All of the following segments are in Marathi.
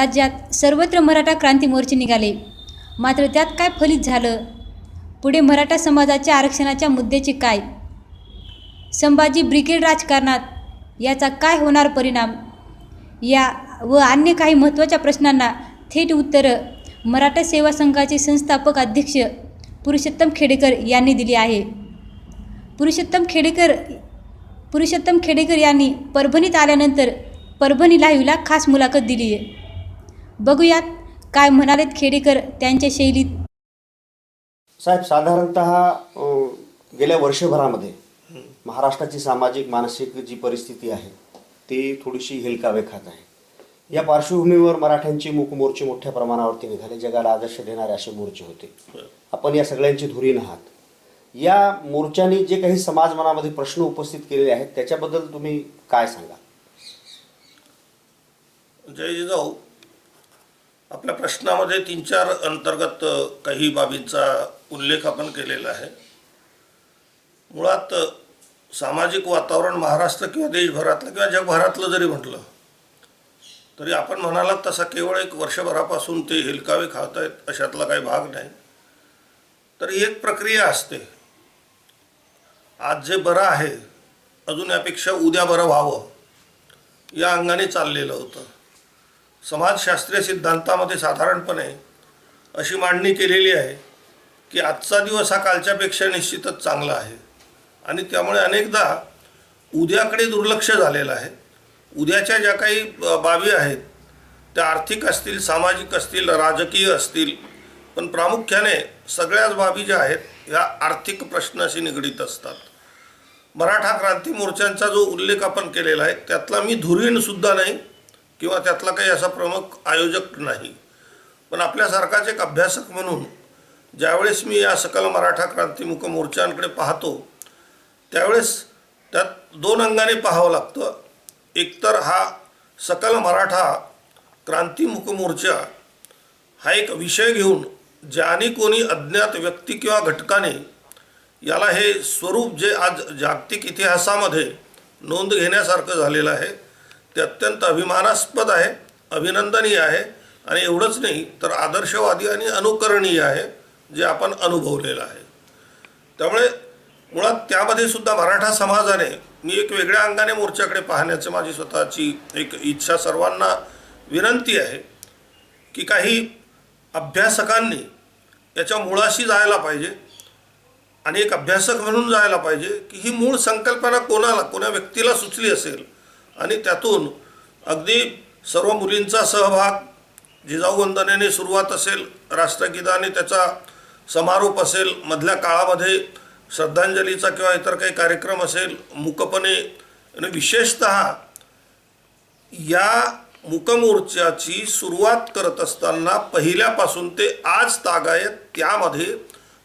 राज्यात सर्वत्र मराठा क्रांती मोर्चे निघाले. मात्र त्यात काय फलित झालं? पुढे मराठा समाजाच्या आरक्षणाच्या मुद्द्याचे काय? संभाजी ब्रिगेड राजकारणात याचा काय होणार परिणाम? या व अन्य काही महत्त्वाच्या प्रश्नांना थेट उत्तरं मराठा सेवा संघाचे संस्थापक अध्यक्ष पुरुषोत्तम खेडेकर यांनी दिली आहे. पुरुषोत्तम खेडेकर पुरुषोत्तम खेडेकर यांनी परभणीत आल्यानंतर परभणी लाईव्हला खास मुलाखत दिली आहे बघूयात काय म्हणालेत खेडेकर त्यांच्या शैलीत. साहेब साधारणत गेल्या वर्षभरामध्ये महाराष्ट्राची सामाजिक मानसिक जी परिस्थिती आहे ती थोडीशी हेलकावे खात आहे. या पार्श्वभूमीवर मराठ्यांचे मूक मोर्चे मोठ्या प्रमाणावरती निघाले जगाला आदर्श देणारे असे मोर्चे होते. आपण या सगळ्यांची धुरीण आहात या मोर्चाने जे काही समाज मनामध्ये प्रश्न उपस्थित केलेले आहेत त्याच्याबद्दल तुम्ही काय सांगा जय जिजाऊ आपल्या प्रश्नामध्ये तीन चार अंतर्गत काही बाबींचा उल्लेख आपण केलेला आहे. मुळात सामाजिक वातावरण महाराष्ट्र किंवा देशभरातलं किंवा जगभरातलं जरी म्हटलं तरी आपण म्हणालात तसा केवळ एक वर्षभरापासून ते हिलकावे खात आहेत अशातला काही भाग नाही. तर ही एक प्रक्रिया असते. आज जे बरं आहे अजून यापेक्षा उद्या बरं व्हावं या अंगाने चाललेलं होतं. समाजशास्त्रीय सिद्धांतामध्ये साधारणपणे अशी मांडणी केलेली आहे की आजचा दिवस हा कालच्यापेक्षा निश्चितच चांगला आहे. आणि त्यामुळे अनेकदा उद्याकडे दुर्लक्ष झालेलं आहे. उद्याच्या ज्या काही बाबी आहेत त्या आर्थिक असतील सामाजिक असतील राजकीय असतील पण प्रामुख्याने सगळ्याच बाबी ज्या आहेत ह्या आर्थिक प्रश्नाशी निगडीत असतात. मराठा क्रांती मोर्चांचा जो उल्लेख आपण केलेला आहे त्यातला मी धुरीणसुद्धा नाही किंवा त्यातला काही असा प्रमुख आयोजक नाही. पण आपल्यासारखाच एक अभ्यासक म्हणून ज्यावेळेस मी या सकल मराठा क्रांतीमुख मोर्चांकडे पाहतो त्यावेळेस त्यात दोन अंगाने पाहावं लागतं. एकतर हा सकल मराठा क्रांतिमुख मोर्चा हा एक विषय घेऊन ज्याने कोणी अज्ञात व्यक्ती किंवा घटकाने याला हे स्वरूप जे आज जागतिक इतिहासामध्ये नोंद घेण्यासारखं झालेलं आहे ते अत्यंत अभिमानास्पद आहे अभिनंदनीय आहे आणि एवढंच नाही तर आदर्शवादी आणि अनुकरणीय आहे जे आपण अनुभवलेलं आहे. त्यामुळे मुळात त्यामध्ये सुद्धा मराठा समाजाने मी एक वेगळ्या अंगाने मोर्चाकडे पाहण्याची माझी स्वतःची एक इच्छा सर्वांना विनंती आहे की काही अभ्यासकांनी याच्या मुळाशी जायला पाहिजे आणि एक अभ्यासक म्हणून जायला पाहिजे की ही मूळ संकल्पना कोणाला कोणा व्यक्तीला सुचली असेल आणि त्यातून अगदी सर्व मुलींचा सहभाग जिजाऊवंदनेने सुरुवात असेल राष्ट्रगीताने त्याचा समारोप असेल मधल्या काळामध्ये श्रद्धांजलीचा किंवा इतर काही कार्यक्रम असेल मुकपणे आणि विशेषत या मुकमोर्चाची सुरुवात करत असताना पहिल्यापासून ते आज तागायत त्यामध्ये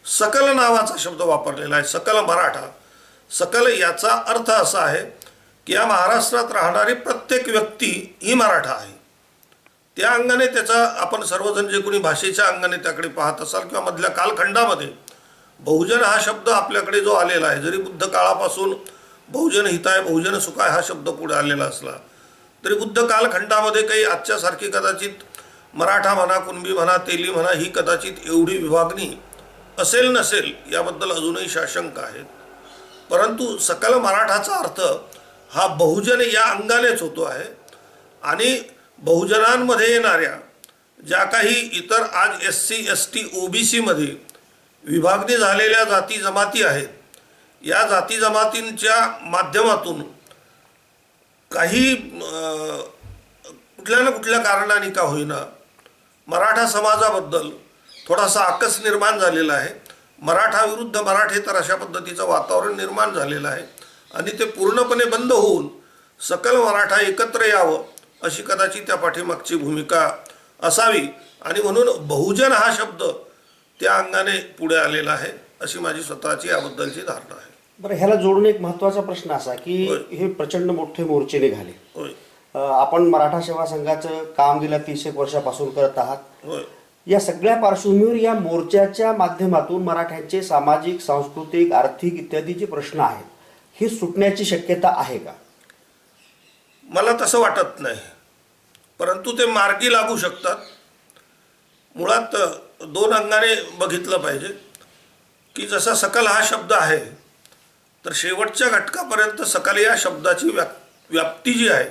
सकल नावाचा शब्द वापरलेला आहे सकल मराठा. सकल याचा अर्थ असा आहे की या महाराष्ट्रात राहणारी प्रत्येक व्यक्ती ही मराठा आहे. त्या अंगाने त्याचा आपण सर्वजण जे कोणी भाषेच्या अंगाने त्याकडे पाहत असाल किंवा मधल्या कालखंडामध्ये बहुजन हा शब्द आपल्याकडे जो आलेला आहे जरी बुद्ध काळापासून बहुजन हिताय बहुजन सुखाय हा शब्द पुढे आलेला असला तरी बुद्ध कालखंडामध्ये काही आजच्यासारखी कदाचित मराठा म्हणा कुणबी म्हणा तेली म्हणा ही कदाचित एवढी विभागणी असेल नसेल याबद्दल अजूनही साशंक आहेत. परंतु सकल मराठाचा अर्थ हा बहुजन या अंगानेच होतो आहे. आणि बहुजनांमध्ये येणाऱ्या ज्या काही इतर आज S C S T O B सीमध्ये विभागणी झालेल्या जाती जमाती आहेत या जाती जमातींच्या माध्यमातून काही कुठल्या ना कुठल्या कारणाने का होईना मराठा समाजाबद्दल थोडासा आकस निर्माण झालेला आहे. मराठा विरुद्ध मराठे तर अशा पद्धतीचं वातावरण निर्माण झालेलं आहे. आणि ते पूर्णपणे बंद होऊन सकल मराठा एकत्र यावं अशी कदाचित त्या पाठीमागची भूमिका असावी. आणि म्हणून बहुजन हा शब्द त्या अंगाने पुढे आलेला आहे अशी माझी स्वतःची याबद्दलची धारणा आहे. बरं ह्याला जोडून एक महत्त्वाचा प्रश्न असा की. हे प्रचंड मोठे मोर्चे निघाले आपण मराठा सेवा संघाचं काम गेल्या तीस एक वर्षापासून करत आहात. या सगळ्या पार्श्वभूमीवर या मोर्चाच्या माध्यमातून मराठ्यांचे सामाजिक सांस्कृतिक आर्थिक इत्यादी जे प्रश्न आहेत. ही सुटण्याची शक्यता आहे का? मला तसं वाटत नाही. परंतु ते मार्गी लागू शकतात. मुळात दोन अंगाने बघितलं पाहिजे की जसा सकल हा शब्द आहे तर शेवटच्या घटकापर्यंत सकल या शब्दाची व्या व्याप्ती जी आहे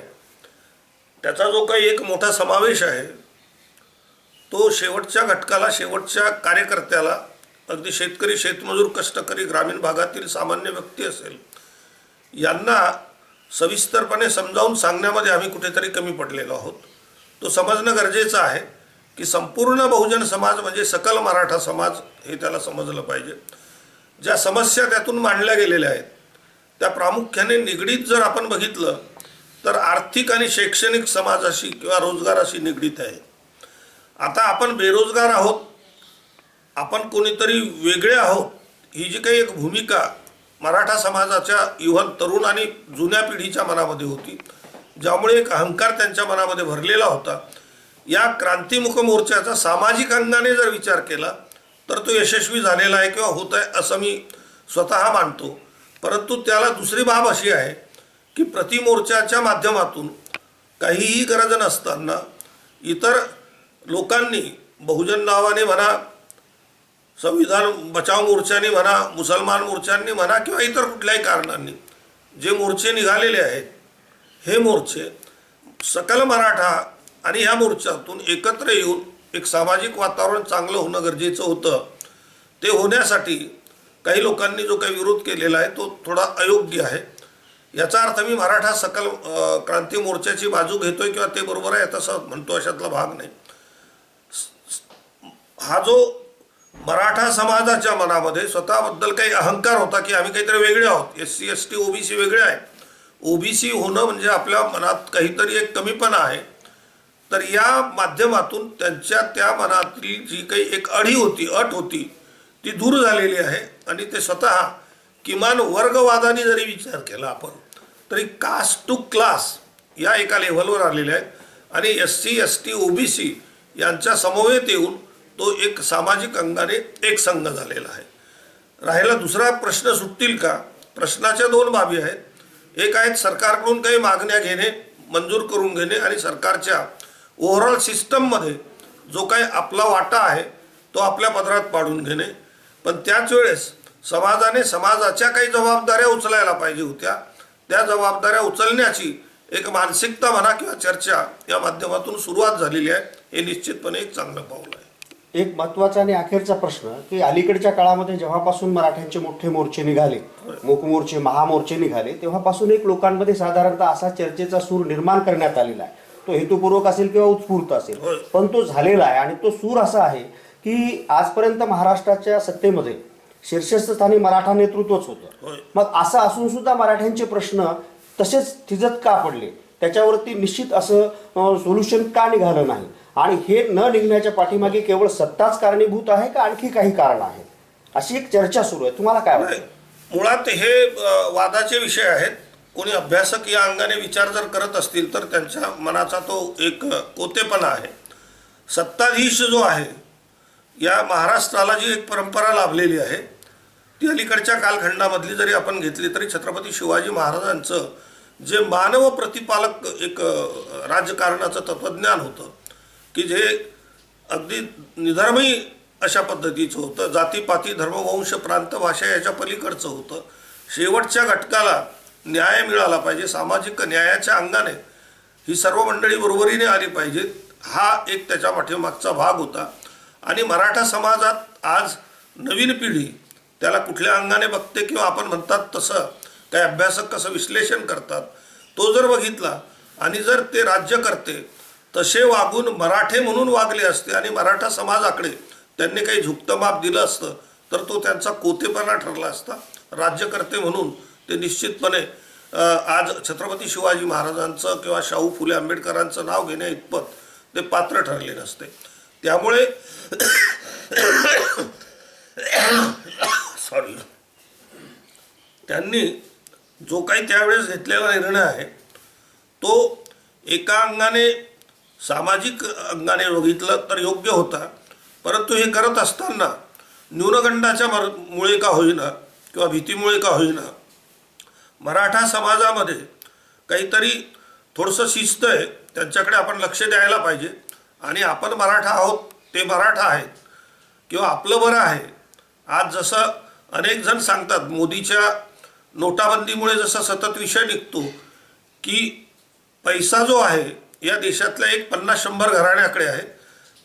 त्याचा जो काही एक मोठा समावेश आहे तो शेवटच्या घटकाला शेवटच्या कार्यकर्त्याला अगदी शेतकरी शेतमजूर कष्टकरी ग्रामीण भागातील सामान्य व्यक्ती असेल यांना सविस्तरपणे समजावून सांगण्यामध्ये आम्ही कुठेतरी कमी पडलेलो आहोत. तो समजणं गरजेचं आहे की संपूर्ण बहुजन समाज म्हणजे सकल मराठा समाज हे त्याला समजलं पाहिजे. ज्या समस्या त्यातून मांडल्या गेलेल्या आहेत त्या प्रामुख्याने निगडीत जर आपण बघितलं तर आर्थिक आणि शैक्षणिक समाजाशी किंवा रोजगाराशी निगडीत आहे. आता आपण बेरोजगार आहोत आपण कोणीतरी वेगळे आहोत ही जी काही एक भूमिका मराठा समाजाच्या इव्हन तरुण आणि जुन्या पिढीच्या मनामध्ये होती. ज्यामुळे एक अहंकार त्यांच्या मनामध्ये भरलेला होता. या क्रांतिमुख मोर्चाचा सामाजिक अंगाने जर विचार केला तर तो यशस्वी झालेला आहे किंवा होत आहे असं मी स्वतः मानतो. परंतु त्याला दुसरी बाब अशी आहे की प्रतिमोर्चाच्या माध्यमातून काहीही गरज नसताना इतर लोकांनी बहुजन नावाने म्हणा संविधान बचाव मोर्चाने म्हणा मुसलमान मोर्चांनी म्हणा किंवा इतर कुठल्याही कारणांनी जे मोर्चे निघालेले आहेत हे मोर्चे सकल मराठा आणि ह्या मोर्चातून एकत्र येऊन एक सामाजिक वातावरण चांगलं होणं गरजेचं होतं. ते होण्यासाठी काही लोकांनी जो काही विरोध केलेला आहे तो थोडा अयोग्य आहे. याचा अर्थ मी मराठा सकल क्रांती मोर्चाची बाजू घेतोय किंवा ते बरोबर आहे तसं म्हणतो अशातला भाग नाही. हा जो मराठा समाजाच्या मनामध्ये स्वतःबद्दल काही अहंकार होता की आम्ही काहीतरी वेगळे आहोत. S C S T OBC वेगळे आहे ओबीसी होणं म्हणजे आपल्या मनात काहीतरी एक कमीपणा आहे. तर या माध्यमातून त्यांच्या त्या मनातली जी काही एक अडी होती अट होती ती दूर झालेली आहे आणि ते स्वतः किमान वर्गवादाने जरी विचार केला आपण तरी कास्ट टू क्लास या एका लेव्हलवर आलेले आहेत. आणि S C S T OBC यांच्या समवेत येऊन तो एक सामाजिक अंगाने एक संघ झालेला आहे. राहिला दुसरा प्रश्न सुटतील का? प्रश्नाच्या दोन बाबी आहेत. एक आहेत सरकारकडून काही मागण्या घेणे मंजूर करून घेणे आणि सरकारच्या ओव्हरऑल सिस्टममध्ये जो काही आपला वाटा आहे तो आपल्या पदरात पाडून घेणे. पण त्याच वेळेस समाजाने समाजाच्या काही जबाबदाऱ्या उचलायला पाहिजे होत्या. त्या जबाबदाऱ्या उचलण्याची एक मानसिकता म्हणा किंवा चर्चा या माध्यमातून सुरुवात झालेली आहे. हे निश्चितपणे एक चांगलं पाऊल आहे. एक महत्त्वाचा आणि अखेरचा प्रश्न की अलीकडच्या काळामध्ये जेव्हापासून मराठ्यांचे मोठे मोर्चे निघाले मोकमोर्चे महामोर्चे निघाले तेव्हापासून एक लोकांमध्ये साधारणतः असा चर्चेचा सूर निर्माण करण्यात आलेला आहे तो हेतुपूर्वक असेल किंवा उत्स्फूर्त असेल. पण तो झालेला आहे आणि तो सूर असा आहे की आजपर्यंत महाराष्ट्राच्या सत्तेमध्ये शीर्षस्थानी मराठा नेतृत्वच होतं. मग असं असून सुद्धा मराठ्यांचे प्रश्न तसेच थिजत का पडले त्याच्यावरती निश्चित असं सोल्युशन का निघालं नाही? आणि हे न निघण्याच्या पाठीमागे केवळ सत्ताच कारणीभूत आहे का आणखी काही कारण आहे अशी एक चर्चा सुरू आहे. तुम्हाला काय नाही. वाटतं मुळात हे वादाचे विषय आहेत. कोणी अभ्यासक या अंगाने विचार जर करत असतील तर त्यांच्या मनाचा तो एक कोतेपणा आहे. सत्ताधीश जो आहे या महाराष्ट्राला जी एक परंपरा लाभलेली आहे ती अलीकडच्या कालखंडामधली जरी आपण घेतली तरी छत्रपती शिवाजी महाराजांचं जे मानव प्रतिपालक एक राजकारणाचं तत्त्वज्ञान होतं की जे अगदी निधर्मही अशा पद्धतीचं होतं जातीपाती धर्मवंश प्रांत भाषा याच्या पलीकडचं होतं. शेवटच्या घटकाला न्याय मिळाला पाहिजे सामाजिक न्यायाच्या अंगाने ही सर्व मंडळी बरोबरीने आली पाहिजेत हा एक त्याच्या पाठीमागचा भाग होता. आणि मराठा समाजात आज नवीन पिढी त्याला कुठल्या अंगाने बघते किंवा आपण म्हणतात तसं ते अभ्यासक कसं विश्लेषण करतात तो जर बघितला आणि जर ते राज्य करते तसे वागून मराठे म्हणून वागले असते आणि मराठा समाजाकडे त्यांनी काही झुकतं माप दिलं असतं तर तो त्यांचा कोतेपणा ठरला असता राज्यकर्ते म्हणून ते निश्चितपणे आज छत्रपती शिवाजी महाराजांचं किंवा शाहू फुले आंबेडकरांचं नाव घेण्या इतपत ते पात्र ठरले नसते त्यामुळे सॉरी त्यांनी जो काही त्यावेळेस घेतलेला निर्णय आहे तो एका अंगाने सामाजिक अंगाने बघितलं तर योग्य होता. परंतु हे करत असताना न्यूनगंडाच्या मर मुळे का होईना किंवा भीतीमुळे का होईना मराठा समाजामध्ये काहीतरी थोडंसं शिस्त आहे त्यांच्याकडे आपण लक्ष द्यायला पाहिजे. आणि आपण मराठा आहोत ते मराठा आहेत किंवा आपलं बरं आहे. आज जसं अनेक जण सांगतात मोदीच्या नोटाबंदीमुळे जसा सतत विषय निघतो की पैसा जो आहे या देशातल्या एक पन्नास शंभर घराण्याकडे आहे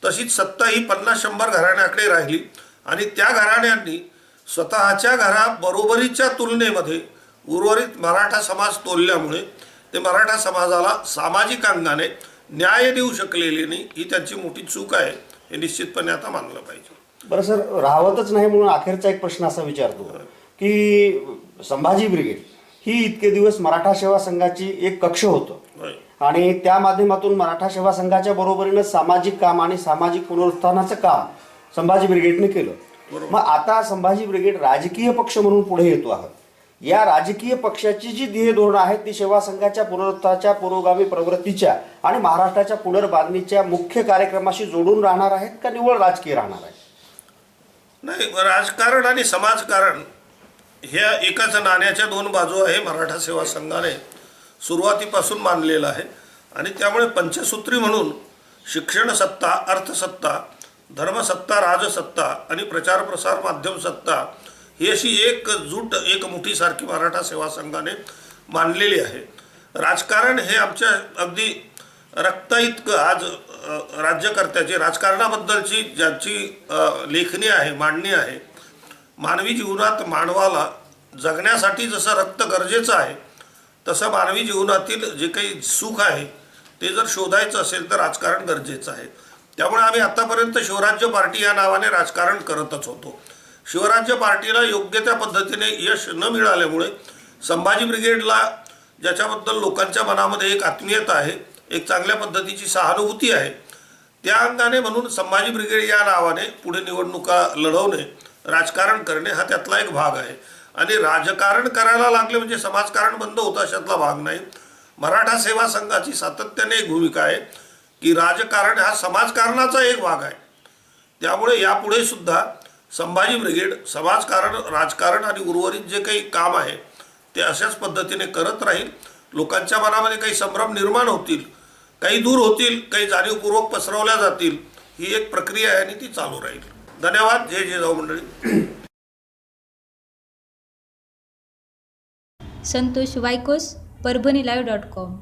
तशीच सत्ता ही पन्नास शंभर घराण्याकडे राहिली आणि त्या घराण्यांनी स्वतःच्या घराबरोबरीच्या तुलनेमध्ये उर्वरित मराठा समाज तोलल्यामुळे ते मराठा समाजाला सामाजिक अंगाने न्याय देऊ शकलेले नाही ही त्यांची मोठी चूक आहे हे निश्चितपणे आता मानलं पाहिजे. बरं सर राहवतच नाही म्हणून अखेरचा एक प्रश्न असा विचारतो की संभाजी ब्रिगेड ही इतके दिवस मराठा सेवा संघाची एक कक्ष होतं. आणि त्या माध्यमातून मराठा सेवा संघाच्या बरोबरीनं सामाजिक काम आणि सामाजिक पुनरुत्थानाचं काम संभाजी ब्रिगेडने केलं. मग आता संभाजी ब्रिगेड राजकीय पक्ष म्हणून पुढे येतो आहोत या राजकीय पक्षाची जी ध्येय धोरणं आहेत ती सेवा संघाच्या पुनरुत्थानाच्या पुरोगामी प्रवृत्तीच्या आणि महाराष्ट्राच्या पुनर्बांधणीच्या मुख्य कार्यक्रमाशी जोडून राहणार आहेत का निवळ राजकीय राहणार आहेत नाही राजकारण आणि समाजकारण ह्या एकाच नाण्याच्या दोन बाजू आहे मराठा सेवा संघाने सुरुवातीपासून मानलेलं आहे. आणि त्यामुळे पंचसूत्री म्हणून शिक्षण सत्ता अर्थसत्ता धर्मसत्ता राजसत्ता आणि प्रचार प्रसार माध्यम सत्ता ही अशी एक जूट एक मुठीसारखी मराठा सेवा संघाने मानलेली आहे. राजकारण हे आमच्या अगदी रक्त इतकं आज राज्यकर्त्याची राजकारणाबद्दलची ज्याची लेखणी आहे मांडणी आहे मानवी जीवनात मानवाला जगण्यासाठी जसं रक्त गरजेचं आहे तसं मानवी जीवनातील जे काही सुख आहे ते जर शोधायचं असेल तर राजकारण गरजेचं आहे. त्यामुळे आम्ही आतापर्यंत शिवराज्य पार्टी या नावाने राजकारण करतच होतो. शिवराज्य पार्टीला योग्य त्या पद्धतीने यश न मिळाल्यामुळे संभाजी ब्रिगेडला ज्याच्याबद्दल लोकांच्या मनामध्ये एक आत्मीयता आहे एक चांगल्या पद्धतीची सहानुभूती आहे त्या अंगाने म्हणून संभाजी ब्रिगेड या नावाने पुढे निवडणुका लढवणे राजकारण करणे हा त्यातला एक भाग आहे. आणि राजकारण करायला लागले म्हणजे समाजकारण बंद होतं अशातला भाग नाही. मराठा सेवा संघाची सातत्याने एक भूमिका आहे की राजकारण हा समाजकारणाचा एक भाग आहे. त्यामुळे यापुढे सुद्धा संभाजी ब्रिगेड समाजकारण राजकारण आणि उर्वरित जे काही काम आहे ते अशाच पद्धतीने करत राहील. लोकांच्या मनामध्ये काही संभ्रम निर्माण होतील काही दूर होतील काही जाणीवपूर्वक पसरवल्या जातील ही एक प्रक्रिया आहे आणि ती चालू राहील. धन्यवाद जय जिजाऊ मंडळी. Santosh Vaykos Parbhani live dot com